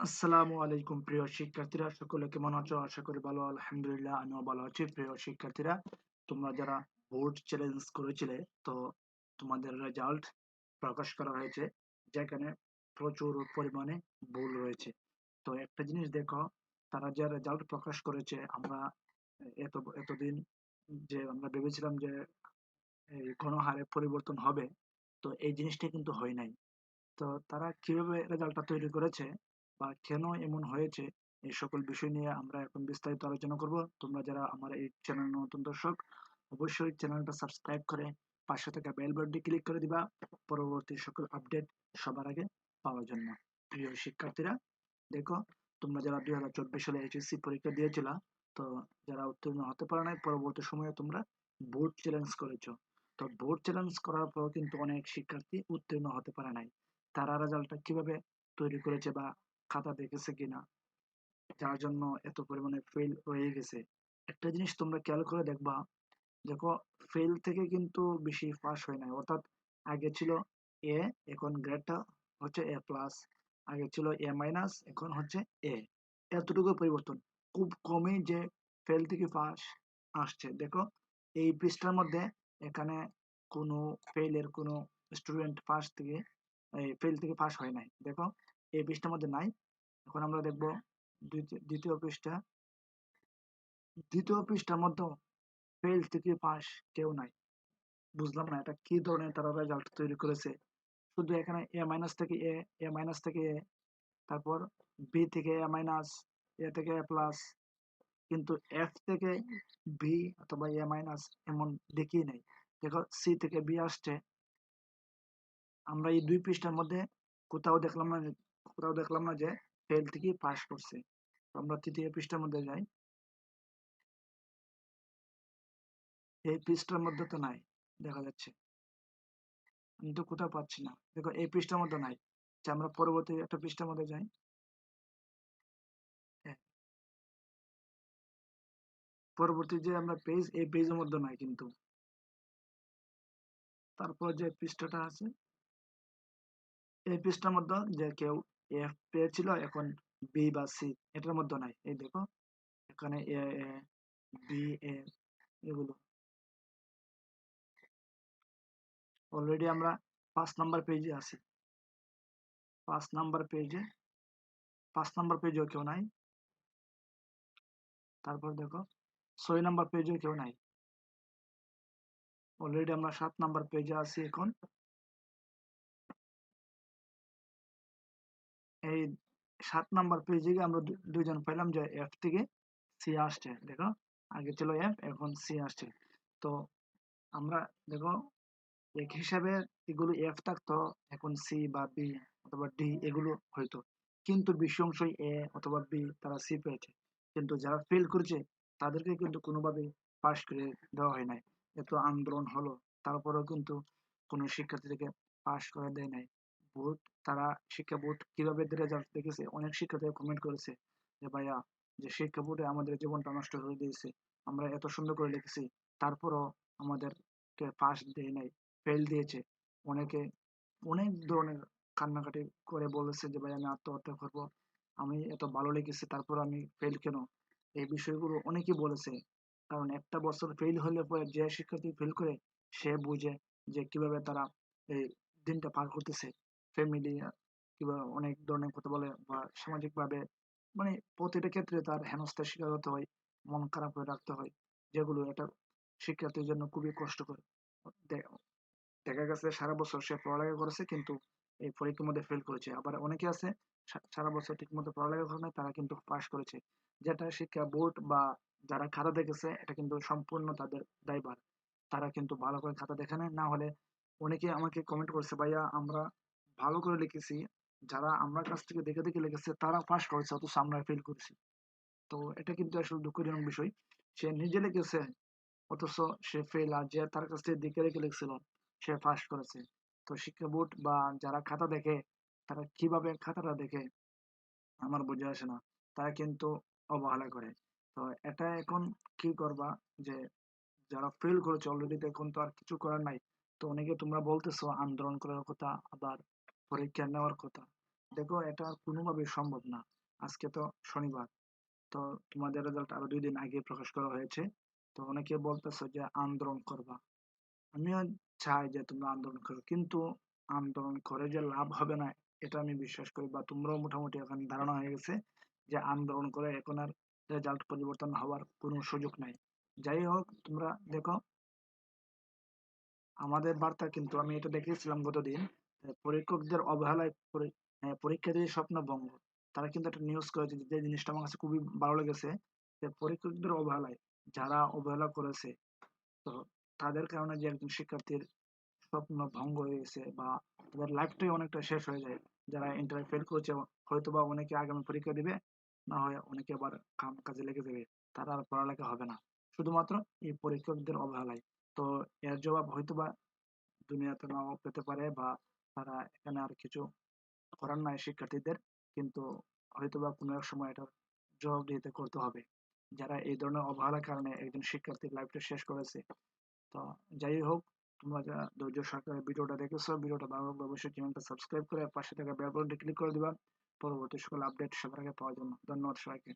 আসসালামু আলাইকুম প্রিয় শিক্ষার্থীরা, সকলে কেমন আছো? আশা করি ভালো, আলহামদুলিল্লাহ, আমিও ভালো আছি প্রিয় শিক্ষার্থীরা। তোমরা যারা বোর্ড চ্যালেঞ্জ করেছিলে, তো তোমাদের রেজাল্ট প্রকাশ করা হয়েছে, যেখানে প্রচুর পরিমাণে ভুল রয়েছে। তো একটা জিনিস দেখো, তারা যে রেজাল্ট প্রকাশ করেছে, আমরা এত, এতদিন যে আমরা ভেবেছিলাম যে গণহারে পরিবর্তন হবে, তো এই জিনিসটা কিন্তু হয় নাই। তো তারা কীভাবে রেজাল্টটা তৈরি করেছে বা কেন এমন হয়েছে? এই সকল বিষয় নিয়ে আমরা এখন বিস্তারিত আলোচনা করব। তোমরা যারা আমার এই চ্যানেল নতুন দর্শক, অবশ্যই চ্যানেলটা সাবস্ক্রাইব করে পাশে থাকা বেল বাটনটি ক্লিক করে দিবা। পরবর্তী সকল আপডেট সবার আগে পাওয়ার জন্য। প্রিয় শিক্ষার্থীরা, দেখো, তোমরা যারা দুই হাজার চব্বিশ সালে এইচএসসি পরীক্ষা দিয়েছিল, তো যারা উত্তীর্ণ হতে পারে নাই, পরবর্তী সময়ে তোমরা বোর্ড চ্যালেঞ্জ করেছ। তো বোর্ড চ্যালেঞ্জ করার পর কিন্তু অনেক শিক্ষার্থী উত্তীর্ণ হতে পারে নাই। তারা রেজাল্টটা কীভাবে তৈরি করেছে বা খাতা দেখেছে কিনা? যার জন্য এত পরিমাণে ফেল রয়ে গেছে। একটা জিনিস তোমরা খেয়াল করে দেখবা, দেখো ফেল থেকে কিন্তু বেশি পাস হয় নাই। অর্থাৎ আগে ছিল এ এখন গ্রেডটা হচ্ছে এ প্লাস আগে ছিল এ মাইনাস এখন হচ্ছে এ এতটুকু পরিবর্তন। খুব কমই যে ফেল থেকে পাস আসছে। দেখো এই পৃষ্ঠার মধ্যে এখানে কোনো ফেলের কোনো স্টুডেন্ট পাস থেকে ফেল থেকে পাস হয় নাই। দেখো এই পৃষ্ঠার মধ্যে নাই। এখন আমরা দেখব দ্বিতীয় পৃষ্ঠা। দ্বিতীয় পৃষ্ঠার মধ্যে ফেল থেকে পাস কেউ নাই। বুঝলাম না এটা কি ধরনের তারা রেজাল্ট তৈরি করেছে। শুধু এখানে এ মাইনাস থেকে এ এ মাইনাস থেকে এ তারপর বি থেকে এ মাইনাস এ থেকে এ প্লাস কিন্তু এফ থেকে বি অথবা এ মাইনাস এমন দেখি নাই। দেখো সি থেকে বি আসছে। আমরা এই দুই পৃষ্ঠার মধ্যে কোথাও দেখলাম না কোথাও দেখলাম না যে ফেল থেকে পাস করছে। আমরা তৃতীয় পৃষ্ঠার মধ্যে যাই। এই পৃষ্ঠার মধ্যে তো নাই, দেখা যাচ্ছে। আমি তো কোথাও পাচ্ছি না। দেখো, এই পৃষ্ঠার মধ্যে নাই। আচ্ছা আমরা পরবর্তী একটা পৃষ্ঠার মধ্যে যাই। হ্যাঁ। পরবর্তী যে আমরা পেজ এই পেজের মধ্যে নাই কিন্তু। তারপর যে পৃষ্ঠাটা আছে, এই পৃষ্ঠার মধ্যে যে কেউ এফ পেয়েছিল এখন বি বা সি এটার মধ্যে নাই। এই দেখো, এখানে এ বি এ এগুলো। অলরেডি আমরা পাঁচ নাম্বার পেজে আছি। পাঁচ নাম্বার পেজে পাঁচ নাম্বার পেজেও কেউ নাই। তারপর দেখো, ছয় নাম্বার পেজেও কেউ নাই। অলরেডি আমরা সাত নাম্বার পেজে আছি এখন। এই সাত নাম্বার পেজে আমরা দুইজন পেলাম যে এফ থেকে সি আসছে, দেখো? আগে ছিল এফ এখন সি আসছে। তো আমরা, দেখো, এক হিসাবে এগুলো এফ থাকতো, এখন সি বা বি অথবা ডি এগুলো হয়তো কিন্তু বেশি অংশই এ অথবা বি তারা সি পেয়েছে। কিন্তু যারা ফেল করেছে, তাদেরকে কিন্তু কোনোভাবে পাশ করে দেওয়া হয় নাই। এত আন্দোলন হলো, তারপরেও কিন্তু কোনো শিক্ষার্থীদেরকে পাশ করে দেয় নাই। বোর্ড তারা শিক্ষা বোর্ড কীভাবে রেজাল্ট দেখেছে? অনেক শিক্ষার্থী কমেন্ট করেছে যে, ভাইয়া, যে শিক্ষা বোর্ডে আমাদের জীবনটা নষ্ট হয়ে দিয়েছে, আমরা এত সুন্দর করে লিখেছি, তারপরও আমাদেরকে পাশ দেয় নাই ফেল দিয়েছে। অনেকে অনেক ধরনের কান্নাকাটি করে বলেছে যে ভাই আমি আত্মহত্যা করব, আমি এত ভালো লেগেছে তারপর আমি ফেল কেন? এই বিষয়গুলো অনেকেই বলেছে। কারণ একটা বছর ফেল হলে পরে যে শিক্ষার্থী ফেল করে, সে বুঝে যে, কীভাবে তারা এই দিনটা পার করতেছে। ফ্যামিলি কিংবা অনেক ধরনের কথা বলে বা সামাজিক ভাবে মানে প্রতিটা ক্ষেত্রে তার হেনস্থার শিকার হতে হয়, মন খারাপ করে রাখতে হয়, যেগুলো একটা শিক্ষার্থীর জন্য খুবই কষ্টকর। দেখা গেছে সারা বছর সে পড়ালেখা করেছে কিন্তু এই পরীক্ষার মধ্যে ফেল করেছে। আবার অনেকে আছে সারা বছর ঠিক মতো পড়ালেখা করে নাই, তারা কিন্তু পাস করেছে। যেটা শিক্ষা বোর্ড বা যারা খাতা দেখেছে, এটা কিন্তু সম্পূর্ণ তাদের দায়ভার। তারা কিন্তু ভালো করে খাতা দেখে না হলে অনেকে আমাকে কমেন্ট করছে, ভাইয়া, আমরা ভালো করে লিখেছি। যারা আমার কাছ থেকে দেখে দেখে লিখেছে, তারা পাস করেছে, অথচ আমরা ফেল করেছি। তো এটা কিন্তু আসলে দুঃখজনক বিষয়। সে নিজে লিখেছে, অথচ সে ফেল আর যে তার কাছ থেকে দেখে দেখে লিখছিল, সে পাস করেছে। তো শিক্ষা বোর্ড বা যারা খাতা দেখে, তারা কীভাবে খাতাটা দেখে, আমার বুঝে আসে না। তারা কিন্তু অবহেলা করে। তো এটা এখন কি করবা যে, যারা ফেল করেছে অলরেডি এখন তো আর কিছু করার নাই। তো অনেকে তোমরা বলতেছো, আন্দোলন করার কথা আবার পরীক্ষা নেওয়ার কথা। দেখো, এটা আর কোনোভাবেই সম্ভব না। আজকে তো শনিবার। তো তোমাদের রেজাল্ট আরও দুই দিন আগে প্রকাশ করা হয়েছে। তো অনেকে বলতেছে যে আন্দোলন করবা। আমিও চাই যে তোমরা আন্দোলন করো। কিন্তু আন্দোলন করে যে লাভ হবে না, এটা আমি বিশ্বাস করি বা তোমরাও মোটামুটি এখন ধারণা হয়ে গেছে যে আন্দোলন করে এখন আর রেজাল্ট পরিবর্তন হওয়ার কোনো সুযোগ নাই। যাই হোক, তোমরা দেখো। আমাদের বার্তা কিন্তু আমি এটা দেখেছিলাম গতদিন। পরীক্ষকদের অবহেলায় পরি- আহ, পরীক্ষার্থীদের স্বপ্ন ভঙ্গ। তারা কিন্তু একটা নিউজ করেছে যে জিনিসটা আমার কাছে খুবই ভালো লেগেছে। যে পরীক্ষকদের অবহেলায় যারা অবহেলা করেছে তো তাদের কারণে যে একজন শিক্ষার্থীর স্বপ্ন ভঙ্গ হয়ে গেছে বা তাদের লাইফটাই অনেকটা শেষ হয়ে যায়। যারা ইন্টার ফেল করেছে হয়তো বা অনেকে আগামী পরীক্ষা দিবে না হয় অনেকে আবার কাম কাজে লেগে যাবে। তারা আর পড়ালেখা হবে না। শুধুমাত্র এই পরীক্ষকদের অবহেলায়। তো এর জবাব হয়তো বা দুনিয়াতে নাও পেতে পারে বা তারা এখানে আর কিছু করার নাই শিক্ষার্থীদের। কিন্তু হয়তোবা কোনো এক সময় এটা জবাবদিহিতে করতে হবে। যারা এই ধরনের অবহেলার কারণে একজন শিক্ষার্থীর লাইফটা শেষ করেছে। তো যাই হোক, তোমরা যারা ধৈর্য সহকারে ভিডিওটা দেখেছ, ভিডিওটা ভালো লাগলে অবশ্যই চ্যানেলটা সাবস্ক্রাইব করে পাশে থাকা বেল বাটনটি ক্লিক করে দিবা। পরবর্তী সকল আপডেট সবার আগে পাওয়ার জন্য। ধন্যবাদ সবাইকে।